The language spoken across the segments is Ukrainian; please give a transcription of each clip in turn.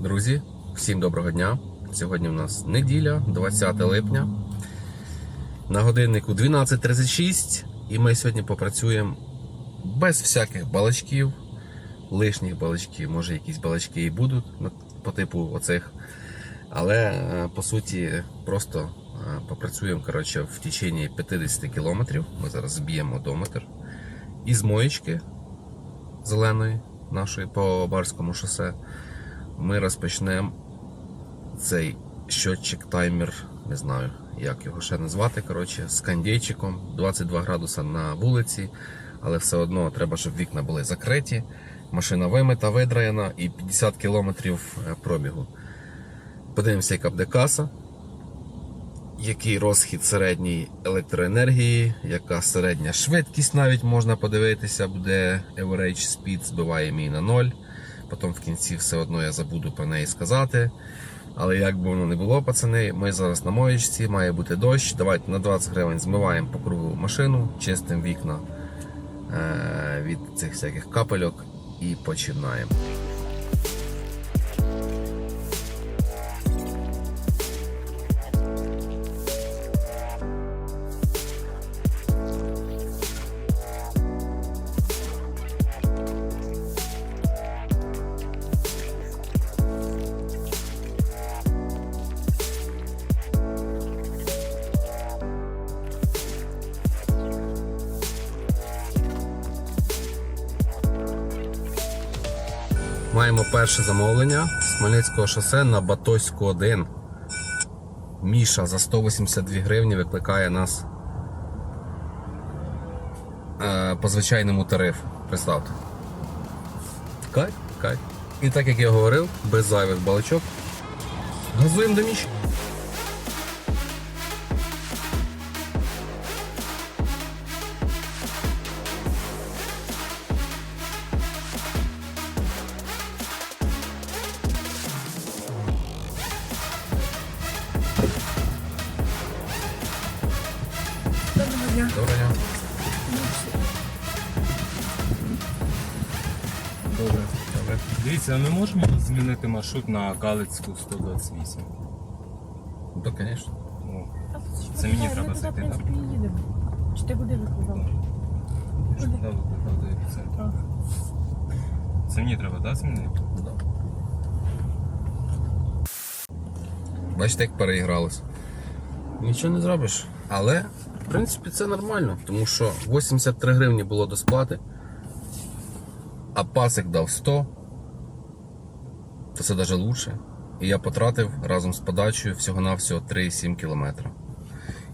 Друзі, всім доброго дня. Сьогодні у нас неділя, 20 липня. На годиннику 12.36 і ми сьогодні попрацюємо без всяких балачків, лишніх балачків, може якісь балачки і будуть по типу оцих. Але е, по суті просто е, попрацюємо коротше, в течение 50 кілометрів. Ми зараз зб'ємо одометр. Із моєчки зеленої нашої по Барському шосе ми розпочнемо цей щотчик, таймер, не знаю, як його ще назвати. Коротше, з кандійчиком 22 градуса на вулиці, але все одно треба, щоб вікна були закриті. Машина вимита, видраєна і 50 кілометрів е, пробігу. Подивимося, яка буде який розхід середньої електроенергії, яка середня швидкість навіть можна подивитися, буде average speed, збиває мій на ноль. Потім в кінці все одно я забуду про неї сказати. Але як би воно не було, пацани, ми зараз на моєчці, має бути дощ. Давайте на 20 гривень змиваємо по кругу машину, чистимо вікна е- від цих всяких капельок і починаємо. Маємо перше замовлення з Хмельницького шосе на Батоську 1. Міша за 182 гривні викликає нас е, по звичайному тарифу. Представте. Кайф, кайф. І так як я говорив, без зайвих балачок. Газуємо до Міші. Дивіться, а ми можемо змінити маршрут на Галицьку 128? Ну, Так, звісно. Ну, Це мені треба туди, в зайти, принципі, і їдемо. Чи ти куди викликав? я ж туди викликав до епіцентру. Це мені треба, так, змінити? Да. Бачите, як переігралось. Нічого не зробиш. Але, в принципі, це нормально, тому що 83 гривні було до сплати, а пасик дав 100, то це навіть лучше. І я потратив разом з подачею всього-навсього 3,7 км.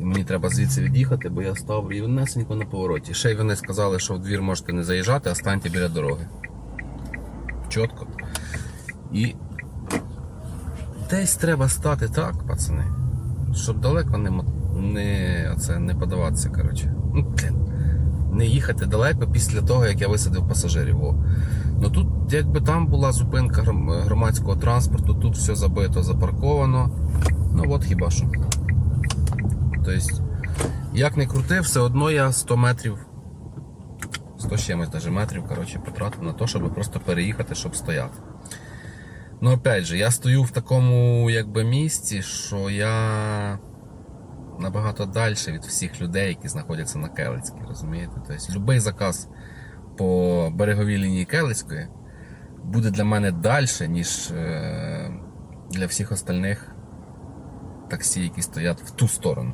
І мені треба звідси від'їхати, бо я став рівнесенько на повороті. Ще й вони сказали, що в двір можете не заїжджати, а станьте біля дороги. Чітко. І десь треба стати так, пацани, щоб далеко не, не, оце, не подаватися. коротше. Ну. Не їхати далеко після того, як я висадив пасажирів. Ну тут, якби там була зупинка громадського транспорту, тут все забито, запарковано. Ну от хіба що. Тобто, як не крути, все одно я 100 метрів 100 з чимось даже метрів коротше, потратив на те, щоб просто переїхати, щоб стояти. Ну, опять же, я стою в такому якби місці, що я набагато далі від всіх людей, які знаходяться на Келицькій, розумієте? Тобто, будь-який заказ по береговій лінії Келицької буде для мене далі, ніж е, для всіх остальних таксі, які стоять в ту сторону.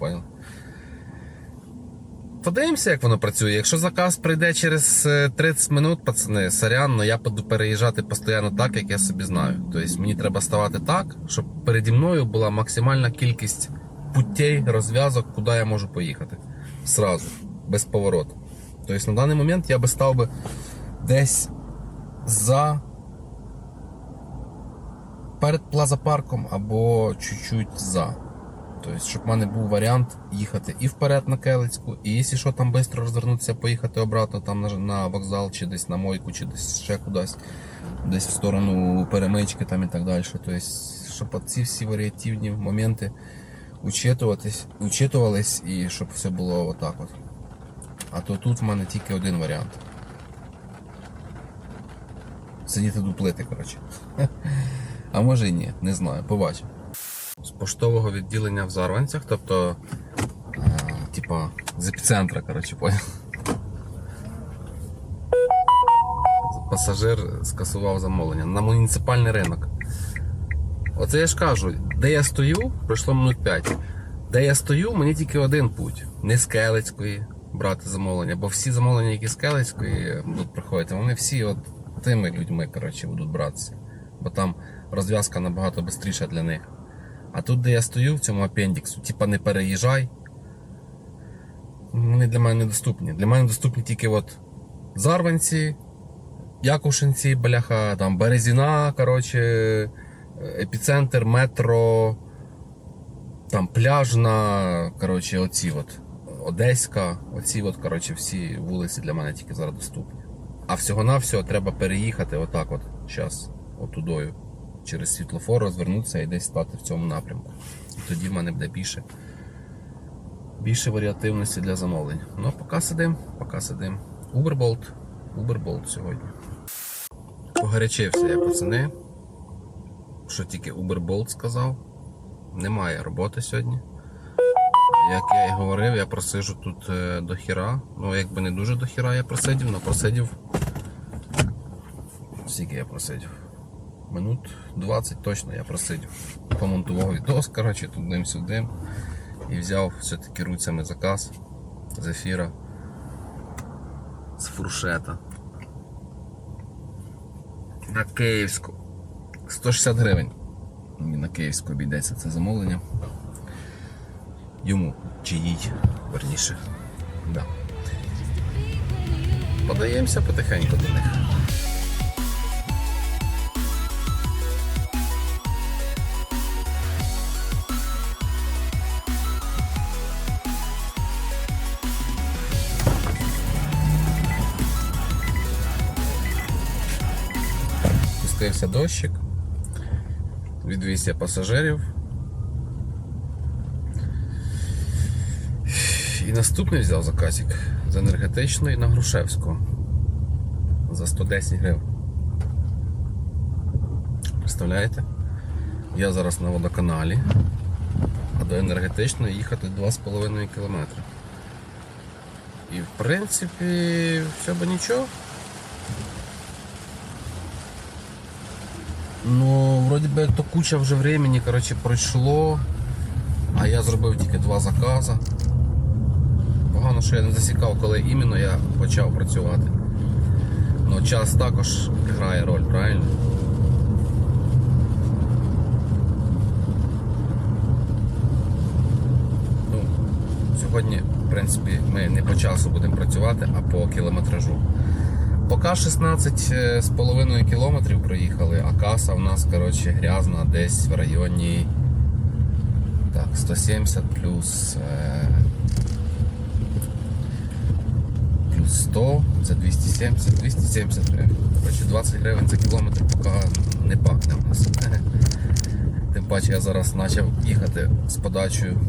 Понял? Подивимося, як воно працює. Якщо заказ прийде через е, 30 минут, пацани, сорян, але я буду переїжджати постійно так, як я собі знаю. Тобто мені треба ставати так, щоб переді мною була максимальна кількість путей, розв'язок, куди я можу поїхати. Сразу, без повороту. Тобто на даний момент я би став би десь за перед плазапарком або чуть-чуть за. Тобто, щоб в мене був варіант їхати і вперед на Келицьку, і якщо що там швидко розвернутися, поїхати обратно там на, вокзал, чи десь на мойку, чи десь ще кудись, десь в сторону перемички там і так далі. Тобто, щоб ці всі варіативні моменти учитувались і щоб все було отак от. А то тут в мене тільки один варіант. сидіти дуплити, коротше. А може і ні, не знаю, побачимо. З поштового відділення в Зарванцях, тобто, е, типа, з епіцентра, коротше, поняв. Пасажир скасував замовлення на муніципальний ринок. Оце я ж кажу, де я стою, пройшло минут 5. Де я стою, мені тільки один путь. Не з Келицької брати замовлення, бо всі замовлення, які з Келицької будуть приходити, вони всі от тими людьми коротше, будуть братися. Бо там розв'язка набагато швидша для них. А тут, де я стою, в цьому апендіксу, типа не переїжджай. Вони для мене недоступні. Для мене доступні тільки от Зарванці, Якушинці, бляха, там Березіна, коротше, епіцентр, метро, там пляжна, коротше, оці от Одеська, оці от, коротше, всі вулиці для мене тільки зараз доступні. А всього-навсього треба переїхати отак от, зараз, отудою, через світлофор, розвернутися і десь стати в цьому напрямку. І тоді в мене буде більше, більше варіативності для замовлень. Ну, поки сидим, поки сидим. Uberbolt, Uberbolt сьогодні. Погарячився я, пацани. Що тільки Uberbolt сказав. Немає роботи сьогодні. Як я і говорив, я просиджу тут е, до хіра. Ну, якби не дуже до хіра я просидів, але просидів. Скільки я просидів? Минут 20 точно я просидів. Помонтував відос, коротше, туди-сюди. І взяв все-таки руцями заказ з ефіра. З фуршета. На Київську. 160 гривень. Мені на Київську обійдеться це замовлення. Йому чи їй, верніше. Да. Подаємося потихеньку до них. Спустився дощик. Відвіз я пасажирів. І наступний взяв заказик з енергетичної на Грушевську за 110 гривень. Представляєте? Я зараз на водоканалі, а до енергетичної їхати 2,5 кілометри. І в принципі, все би нічого. Ну, вроді би то куча вже времени, коротше, пройшло, а я зробив тільки два закази. Погано, що я не засікав, коли іменно я почав працювати. Ну, час також грає роль, правильно? Ну, сьогодні, в принципі, ми не по часу будемо працювати, а по кілометражу. Поки 16,5 кілометрів проїхали, а каса в нас, коротше, грязна десь в районі так, 170 плюс, е, плюс 100, це 270, 270 гривень. Коротше, 20 гривень за кілометр поки не пахне в нас. Тим паче я зараз почав їхати з подачею.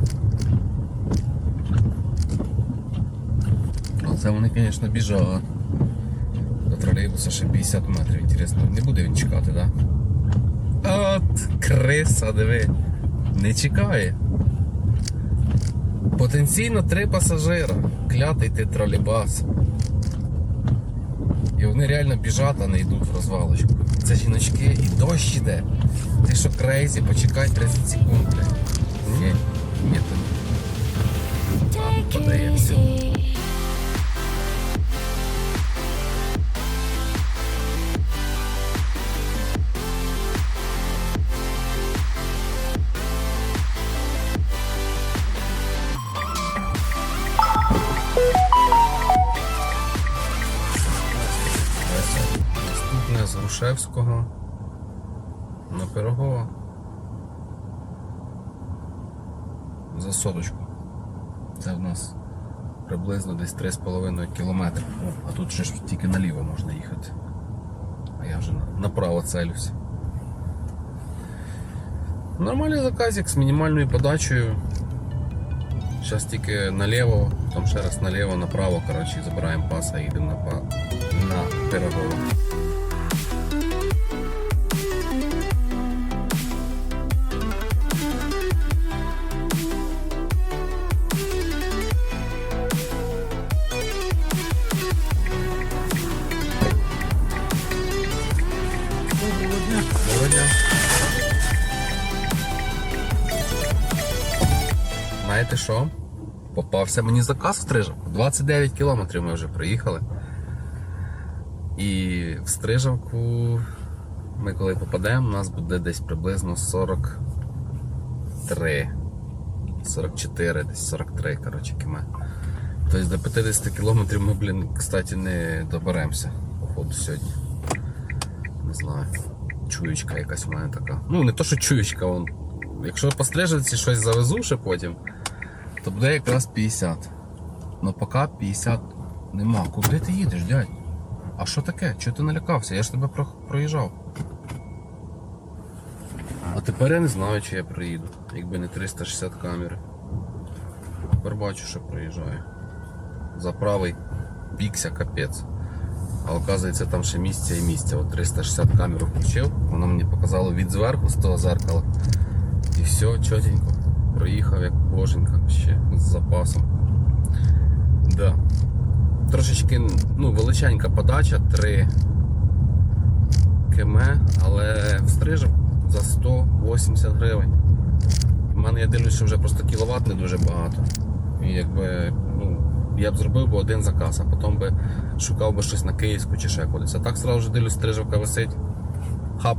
Це вони, звісно, біжали. До тролейбуса ще 50 метрів. Інтересно, не буде він чекати, так? Да? От, криса, диви. Не чекає. Потенційно три пасажира. Клятий ти тролейбас. І вони реально біжать, а не йдуть в розвалочку. Це жіночки і дощ іде. Ти що крейзі, почекай 30 секунд. Ні, ні, то соточку. Це в нас приблизно десь 3,5 кілометри. О, А тут ще ж тільки наліво можна їхати. А я вже направо целюся. Нормальний заказик з мінімальною подачею. Зараз тільки наліво, потім ще раз наліво, направо, коротше, забираємо паса і їдемо на, на Пирогово. Що? Попався мені заказ Стрижавку. 29 кілометрів ми вже проїхали. І в Стрижавку ми коли попадемо, у нас буде десь приблизно 43. 44, десь 43, коротше, км. Тобто до 50 кілометрів ми, блін, кстати, не доберемося, походу, сьогодні. Не знаю. Чуючка якась у мене така. Ну, не то, що чуючка, вон. Якщо по Стрижавці щось завезу ще потім, то буде якраз 50. Ну поки 50 нема. Куди ти їдеш, дядь? А що таке? Чого ти налякався? Я ж тебе про- проїжджав. А тепер я не знаю, чи я приїду, якби не 360 камери. Тепер бачу, що проїжджаю. За правий бікся капець. А оказується там ще місця і місця. От 360 камеру включив, воно мені показало від зверху з того зеркала. І все, чотенько. Проїхав як боженька ще з запасом. Да. Трошечки ну, величенька подача, 3 км, але встрижив за 180 гривень. У мене я дивлюсь, що вже просто кіловат не дуже багато. І якби, ну, я б зробив би один заказ, а потім би шукав би щось на Київську чи ще кудись. А так сразу ж дивлюсь, стрижавка висить. Хап.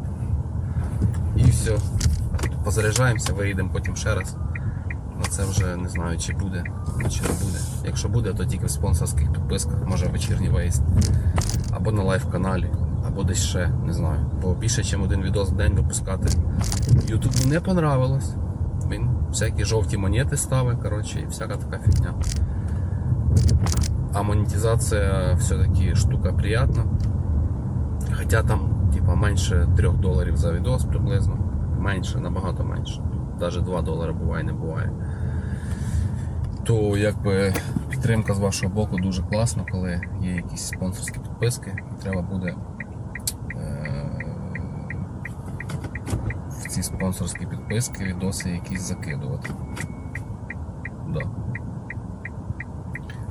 І все. Позаряджаємося, виїдемо потім ще раз. Ну це вже не знаю, чи буде, чи не буде. Якщо буде, то тільки в спонсорських підписках, може вечірній виїзд. Або на лайв-каналі, або десь ще, не знаю. Бо більше, ніж один відос в день випускати. Ютубу не понравилось. Він всякі жовті монети ставить, коротше, і всяка така фігня. А монетизація все-таки штука приятна. Хоча там, типа, менше 3 доларів за відос приблизно. Менше, набагато менше. Навіть 2 долари буває, не буває. То якби підтримка з вашого боку дуже класно, коли є якісь спонсорські підписки, і треба буде е- в ці спонсорські підписки відоси якісь закидувати. Да.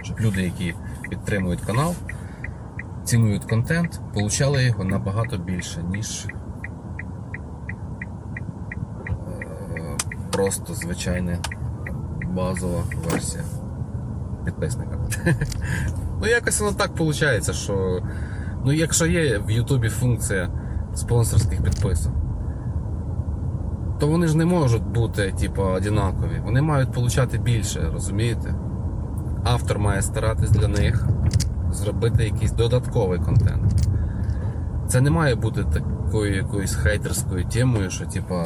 Щоб люди, які підтримують канал, цінують контент, получали його набагато більше, ніж е, просто звичайна базова версія підписника. ну, якось воно так виходить, що ну, якщо є в Ютубі функція спонсорських підписок, то вони ж не можуть бути типу, однакові. Вони мають получати більше, розумієте? Автор має старатись для них зробити якийсь додатковий контент. Це не має бути такою якоюсь хейтерською темою, що типа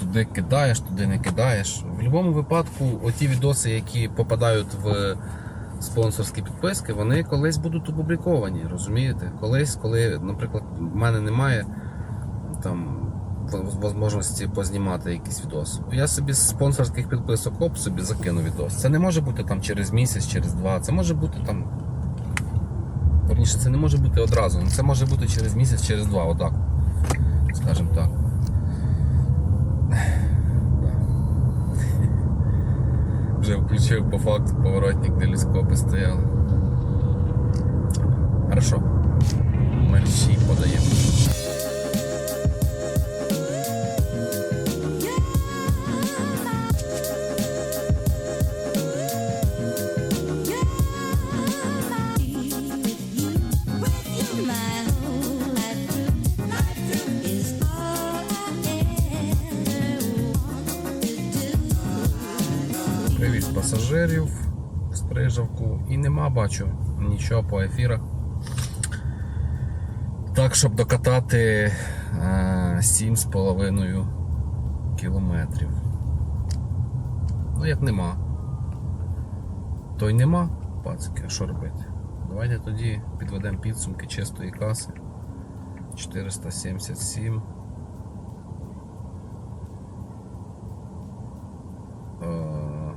туди кидаєш, туди не кидаєш. В будь-якому випадку, оті відоси, які попадають в спонсорські підписки, вони колись будуть опубліковані, розумієте? Колись, коли, наприклад, в мене немає там можливості познімати якийсь відос. Я собі з спонсорських підписок оп, собі закину відос. Це не може бути там через місяць, через два. Це може бути там. Верніше, це не може бути одразу. Це може бути через місяць, через два, отак. Скажімо так. Включив по факту поворотник, де ліскопи. Хорошо. Бачу, нічого по ефірах. Так, щоб докатати е, 7,5 кілометрів. Ну, як нема. То й нема, пацики, а що робити? Давайте тоді підведемо підсумки чистої каси. 477. Е,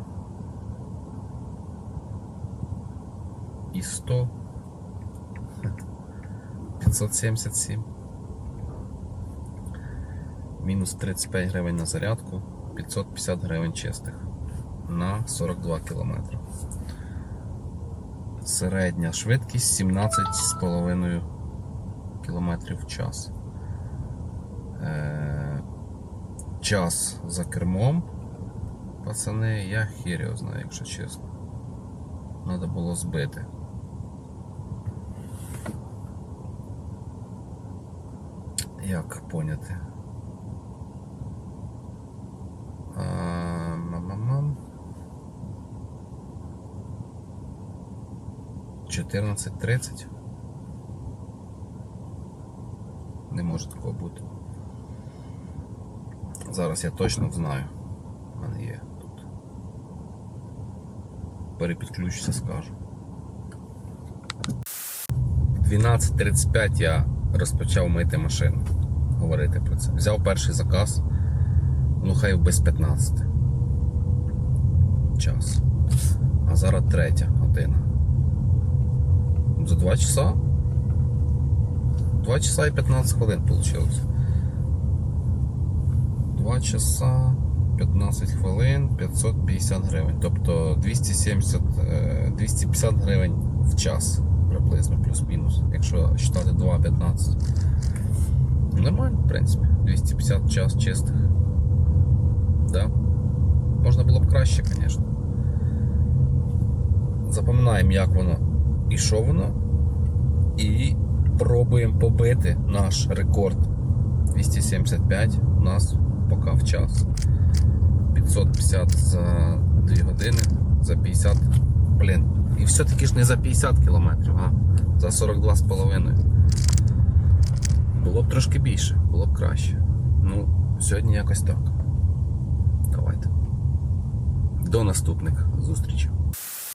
і 100 577 мінус 35 гривень на зарядку 550 гривень чистих на 42 кілометри. Середня швидкість 17,5 км в час. час за кермом. Пацани, я хір знаю, якщо чесно. Треба було збити. Як поняти? Мам-мам-мам. 14.30. Не може такого бути. Зараз я точно знаю. У мене є тут. Перепідключуся, скажу. 12.35 я розпочав мити машину. Говорити про це. Взяв перший заказ. Ну, хай без 15. Час. А зараз третя година. За 2 часа? 2 часа і 15 хвилин вийшло. 2 часа 15 хвилин 550 гривень. Тобто 270, е, 250 гривень в час приблизно, плюс-мінус. Якщо вважати 2,15. Нормально, в принципі. 250 час чистих. Да. Можна було б краще, звісно. Запам'ятаємо, як воно і що воно. І пробуємо побити наш рекорд. 275 у нас поки в час. 550 за 2 години, за 50. Блін. І все-таки ж не за 50 кілометрів, а за 42,5. Було б трошки більше, було б краще. Ну, сьогодні якось так. Давайте. До наступних зустрічей.